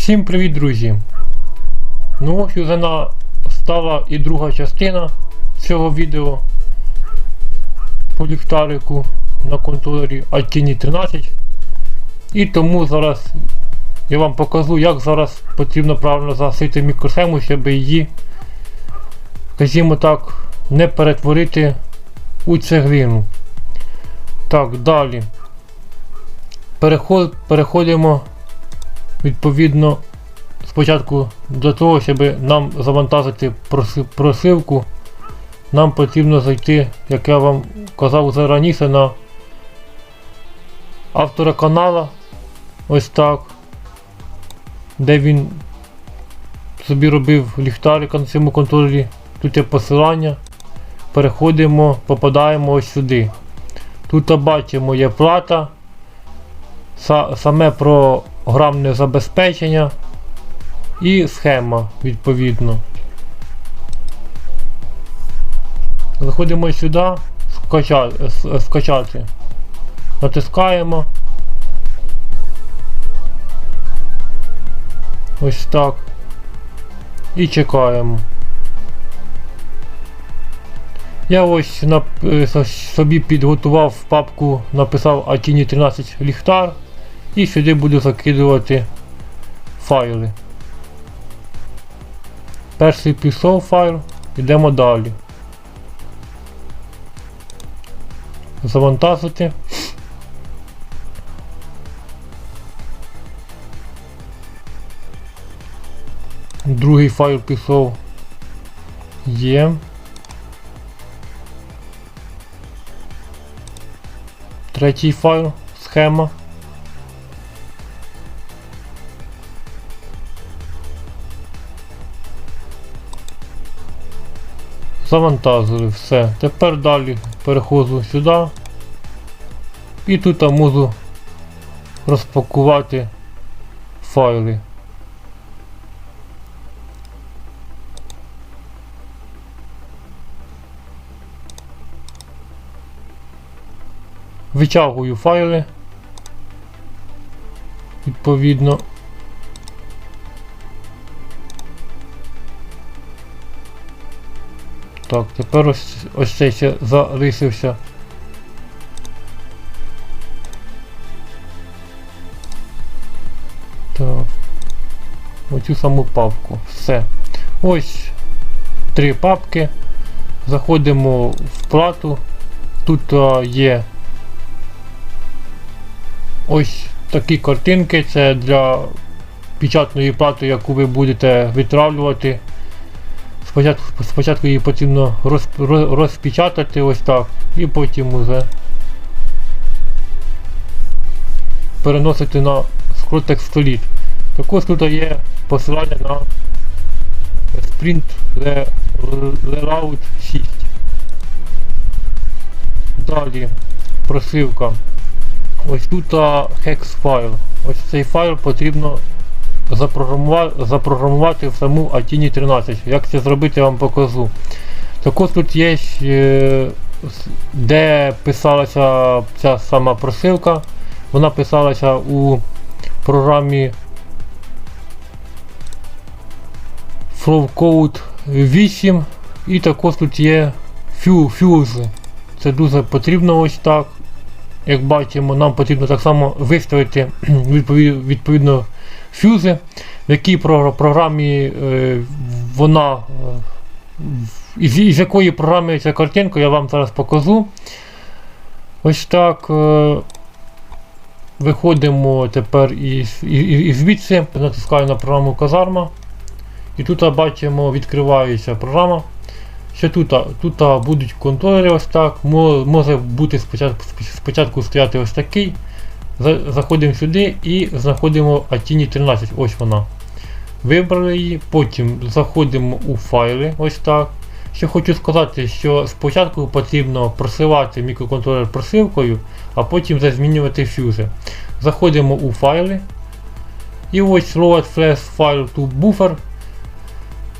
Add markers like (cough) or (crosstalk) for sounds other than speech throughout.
Всім привіт, друзі! Ну ось уже настала і друга частина цього відео по ліхтарику на контролері Altini 13. І тому зараз я вам покажу, як зараз потрібно правильно загасити мікросхему, щоб її, скажімо так, не перетворити у цеглину. Так, далі. Переход, переходимо відповідно спочатку для того, щоб нам завантажити проси- просилку, нам потрібно зайти, як я вам казав вже раніше, на автора канала. Ось так. Де він собі робив ліхтарика на цьому контролері. Тут є посилання. Переходимо, попадаємо ось сюди. Тут бачимо є плата, са- саме програмне забезпечення і схема відповідно. Заходимо сюди, скача, скачати. Натискаємо. Ось так. І чекаємо. Я ось е, собі підготував папку, написав Atini 13 ліхтар і сюди буду закидувати файли. Перший пішов файл, йдемо далі. Завантажити. Другий файл пішов. Є. Третій файл, схема. Завантажили все. Тепер далі переходжу сюди. І тут можу розпакувати файли. Витягую файли. Відповідно. Так, тепер ось, ось цей ще залишився. Так. Оцю саму папку. Все. Ось три папки. Заходимо в плату. Тут а, є ось такі картинки. Це для печатної плати, яку ви будете відтравлювати. Спочатку, спочатку її потрібно роз, роз- розпечатати ось так і потім уже переносити на Scrotex Solid. Також тут є посилання на Sprint Layout 6. Далі просилка. Ось тут hex файл. Ось цей файл потрібно запрограмувати, в саму Atini 13. Як це зробити, я вам покажу. Також тут є, е, де писалася ця сама просилка. Вона писалася у програмі Flowcode 8 і також тут є Fu- Fuse. Це дуже потрібно ось так. Як бачимо, нам потрібно так само виставити (clears throat) відпові- відповідно фюзи, в якій програмі е, вона, е, із, якої програми ця картинка, я вам зараз покажу. Ось так. е, Виходимо тепер із, із, із звідси, натискаю на програму Казарма. І тут бачимо, відкривається програма. Ще тут, тут будуть контролери ось так. Може бути спочатку, спочатку стояти ось такий. За- Заходимо сюди і знаходимо Atini 13. Ось вона. Вибрали її, потім заходимо у файли. Ось так. Ще хочу сказати, що спочатку потрібно просилати мікроконтролер просилкою, а потім вже змінювати фюзи. Заходимо у файли. І ось load flash file to buffer.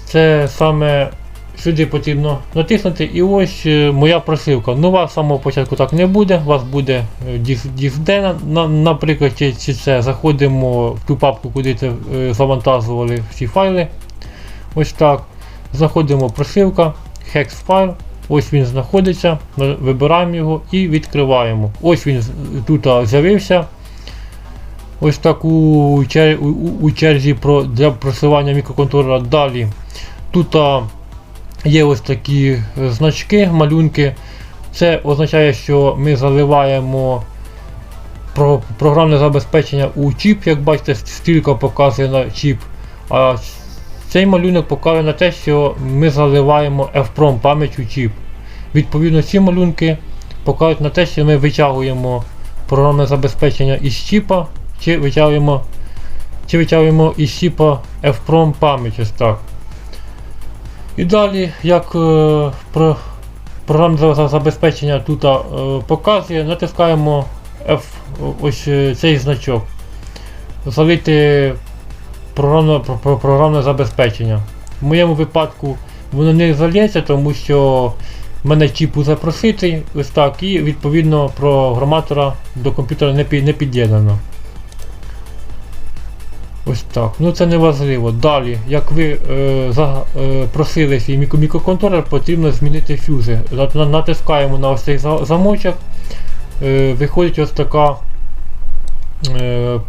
Це саме сюди потрібно натиснути. І ось е, моя просилка. Ну, у вас самого початку так не буде. У вас буде е, на, на, наприклад, чи, це заходимо в ту папку, куди це е, завантажували всі файли. Ось так. Заходимо просилка, hex файл. Ось він знаходиться, ми вибираємо його і відкриваємо. Ось він тут з'явився. Ось так у, черзі для просування мікроконтролера. Далі тут є ось такі е, значки, малюнки. Це означає, що ми заливаємо про, програмне забезпечення у чіп, як бачите, стрілка показує на чіп. А цей малюнок показує на те, що ми заливаємо EFPROM пам'ять у чіп. Відповідно, ці малюнки показують на те, що ми витягуємо програмне забезпечення із чіпа, чи витягуємо, чи витягуємо із чіпа EFPROM пам'ять ось так. І далі, як е, про, програмне за- за- забезпечення тут е, показує, натискаємо F, ось е, цей значок. Залити програмне, про- про- програмне забезпечення. В моєму випадку воно не зальється, тому що в мене чіп уже проситий, ось так, і відповідно програматора до комп'ютера не під'єднано. Ось так. Ну це не важливо. Далі, як ви е, за, е, свій мікро- мікроконтролер, потрібно змінити фюзи. На- на- Натискаємо на ось цей замочок. Е, виходить ось така е,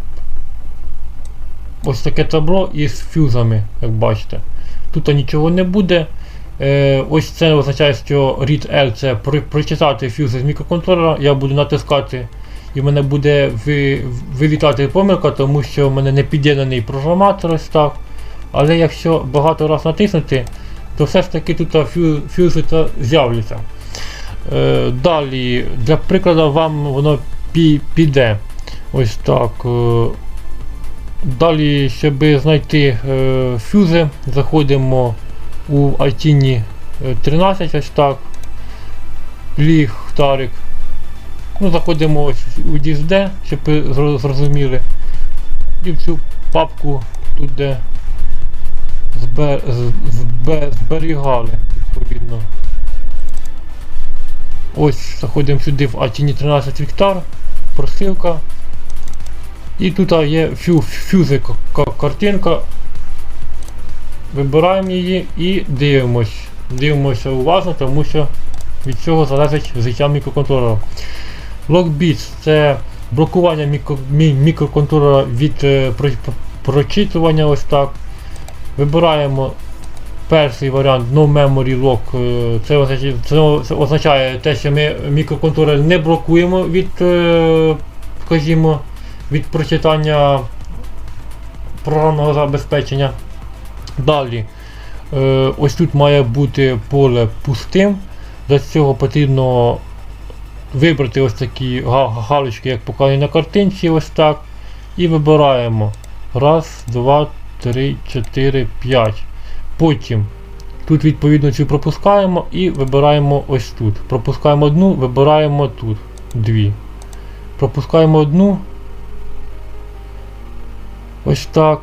ось таке табло із фюзами, як бачите. Тут нічого не буде. Е, ось це означає, що read L це прочитати фюзи з мікроконтролера. Я буду натискати і в мене буде ви, вилітати помилка, тому що в мене не під'єднаний програматор ось так. Але якщо багато раз натиснути, то все ж таки тут та з'являться. Е, далі, для прикладу, вам воно пі- піде. Ось так. е, Далі, щоб знайти е, фюзи, заходимо у ITINI 13, ось так. Ліхтарик. Ну, заходимо ось у DSD, щоб ви зрозуміли. І в цю папку тут де збер, з- збе- зберігали, відповідно. Ось заходимо сюди в ITINI 13 Віктар, просилка. І тут є фю, фюзи к- к- картинка. Вибираємо її і дивимось. Дивимося уважно, тому що від цього залежить життя мікроконтролера. Lockbits це блокування мікро, мі- мікроконтролера від е, про- прочитування ось так. Вибираємо перший варіант No Memory Lock. е, Це означає, це означає те, що ми мікроконтролер не блокуємо від, е, скажімо, від прочитання програмного забезпечення. Далі, е, ось тут має бути поле пустим. Для цього потрібно вибрати ось такі галочки, як показані на картинці, ось так. І вибираємо. Раз, два, три, чотири, п'ять. Потім тут відповідно цю пропускаємо і вибираємо ось тут. Пропускаємо одну, вибираємо тут дві. Пропускаємо одну. Ось так.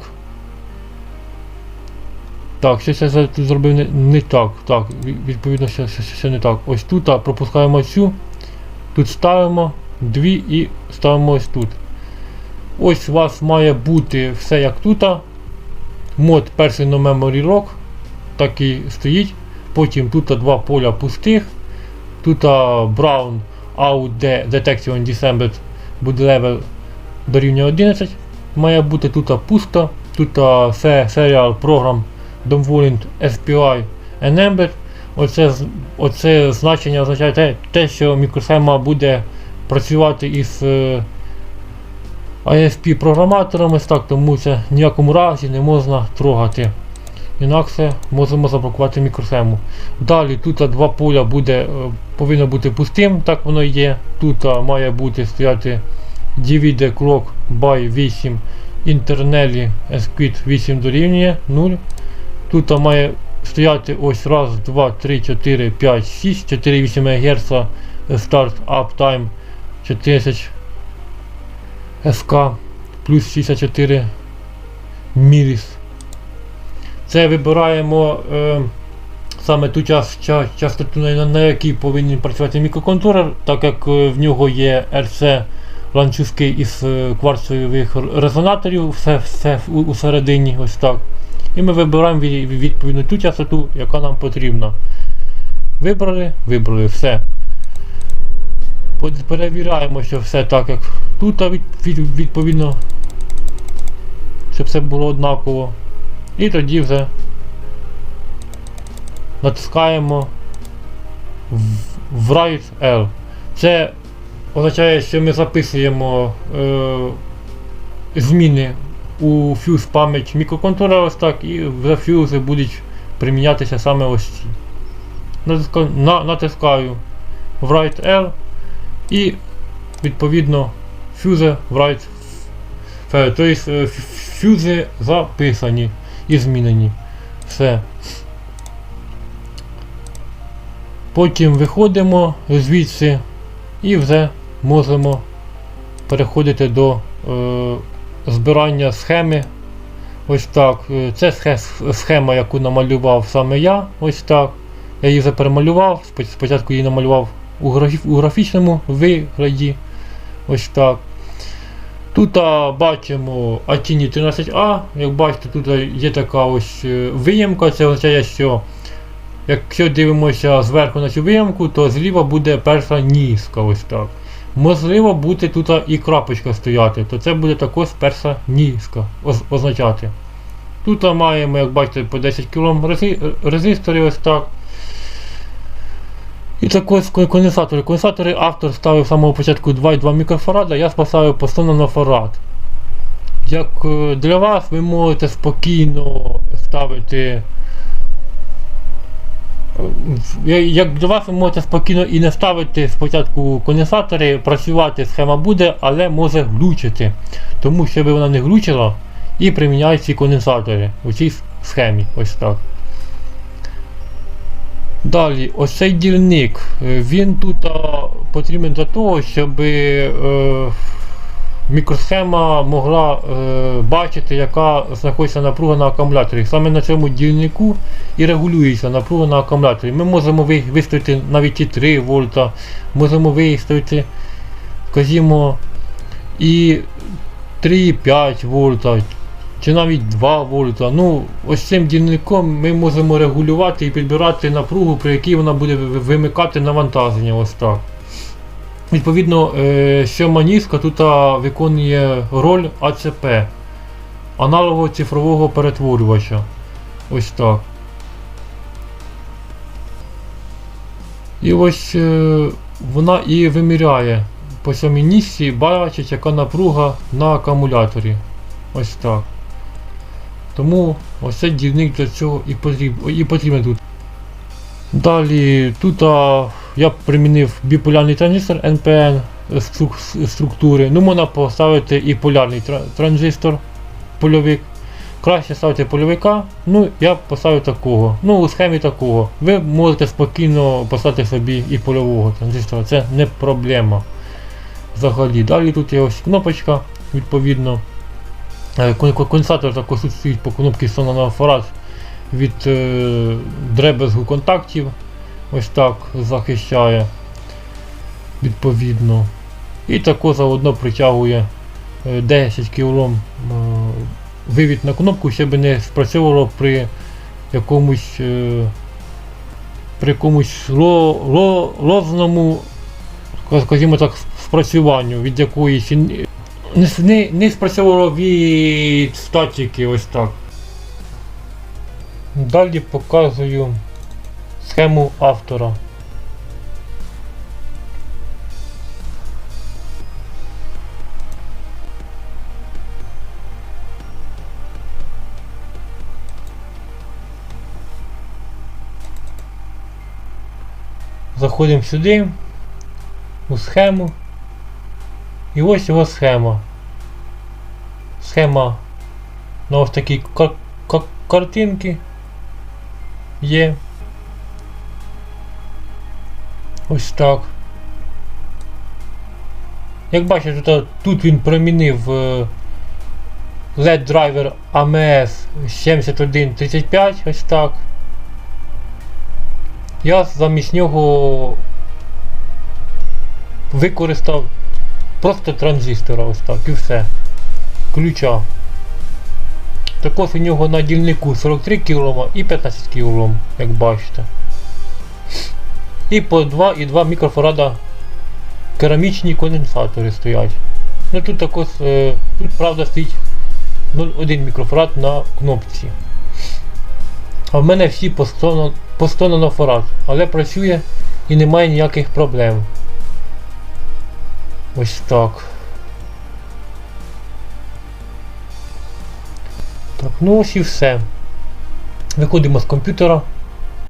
Так, щось я зробив не, не так. Так, відповідно, ще, ще, ще не так. Ось тут а, пропускаємо цю. Тут ставимо дві і ставимо ось тут. Ось у вас має бути все як тут. Мод перший на Memory Lock. Так і стоїть. Потім тут два поля пустих. Тут Brown Out De- Detection December буде левел дорівнює 11. Має бути тут пусто. Тут а, се- Serial Program Downvolent SPI Enabled. Оце, оце значення означає те, те, що мікросхема буде працювати із е, ISP програматорами, так, тому це в ніякому разі не можна трогати. Інакше можемо заблокувати мікросхему. Далі тут два поля буде, е, повинно бути пустим, так воно є. Тут має бути стояти divide clock by 8 інтернелі SQUIT 8 дорівнює 0. Тут має стояти ось раз, два, три, 4, 5, 6, 4,8 МГц старт uptime 4000 СК плюс 64 міліс. Це вибираємо е, саме ту час, ча- частоту, на, якій повинен працювати мікроконтролер, так як е, в нього є RC ланцюжки із е, кварцевих резонаторів, все, все у, у середині, ось так. І ми вибираємо відповідно ту частоту, яка нам потрібна. Вибрали, вибрали все. Перевіряємо, що все так, як тут відповідно, щоб все було однаково. І тоді вже натискаємо в Write L. Це означає, що ми записуємо е, зміни у фюз пам'ять мікроконтролера ось так, і вже фюзи будуть примінятися саме ось ці. Натискаю Write L і відповідно фюзи write F. Тобто ф- фюзи записані і змінені. Все. Потім виходимо звідси і вже можемо переходити до е, збирання схеми. Ось так. Е, Це схема, яку намалював саме я. Ось так. Я її вже. Спочатку її намалював у графічному вигляді. Ось так. Тут а, бачимо Atini 13A. Як бачите, тут є така ось е, виємка. Це означає, що якщо дивимося зверху на цю виємку, то зліва буде перша ніжка. Ось так. Можливо, буде тут і крапочка стояти, то це буде також перша ніжка означати. Тут маємо, як бачите, по 10 кг резисторів ось так. І також конденсатори. Конденсатори автор ставив з самого початку 2,2 мікрофарада, я поставив по 100 нанофарад. Як е, для вас ви можете спокійно ставити. Е, Як для вас ви можете спокійно і не ставити спочатку конденсатори, працювати схема буде, але може глючити. Тому щоб вона не глючила і приміняють ці конденсатори у цій схемі. Ось так. Далі, ось цей дільник, він тут а, потрібен для того, щоб е, мікросхема могла е, бачити, яка знаходиться напруга на акумуляторі. Саме на цьому дільнику і регулюється напруга на акумуляторі. Ми можемо виставити навіть і 3 вольта, можемо виставити, скажімо, і 3,5 вольта, чи навіть 2 вольта. Ну, ось цим дільником ми можемо регулювати і підбирати напругу, при якій вона буде вимикати навантаження. Ось так. Відповідно, е, сьома ніжка тут виконує роль АЦП, аналогового цифрового перетворювача. Ось так. І ось е, вона і виміряє по сьомій ніжці, бачить, яка напруга на акумуляторі. Ось так. Тому ось цей дільник для цього і потрібен, і потрібен тут. Далі тут я примінив біполярний транзистор NPN структури. Ну, можна поставити і полярний транзистор польовик. Краще ставити польовика, ну я поставив такого. Ну, у схемі такого. Ви можете спокійно поставити собі і польового транзистора, це не проблема. Взагалі. Далі тут є ось кнопочка, відповідно. Е, кон- кон- Конденсатор також стоїть по кнопці 100 нанофарад від е, дребезгу контактів. Ось так захищає відповідно. І також заодно притягує е, 10 кОм е, вивід на кнопку, щоб не спрацьовувало при якомусь е, при якомусь лозному, скажімо так, спрацюванню від якоїсь не, не, спрацьовувало від статики, ось так. Далі показую схему автора. Заходимо сюди, у схему. І ось його схема. Схема на ось кар- картинки є. Ось так. Як бачите, тут, тут він промінив е, LED driver AMS 7135, ось так. Я замість нього використав просто транзистора ось так і все. Ключа. Також у нього на дільнику 43 кОм і 15 кОм, як бачите. І по 2,2 мікрофарада керамічні конденсатори стоять. Ну тут також, е, тут правда стоїть 0,1 мікрофарад на кнопці. А в мене всі по 100, на- по 100 нанофарад, але працює і немає ніяких проблем. Ось так. Так, ну ось і все. Виходимо з комп'ютера.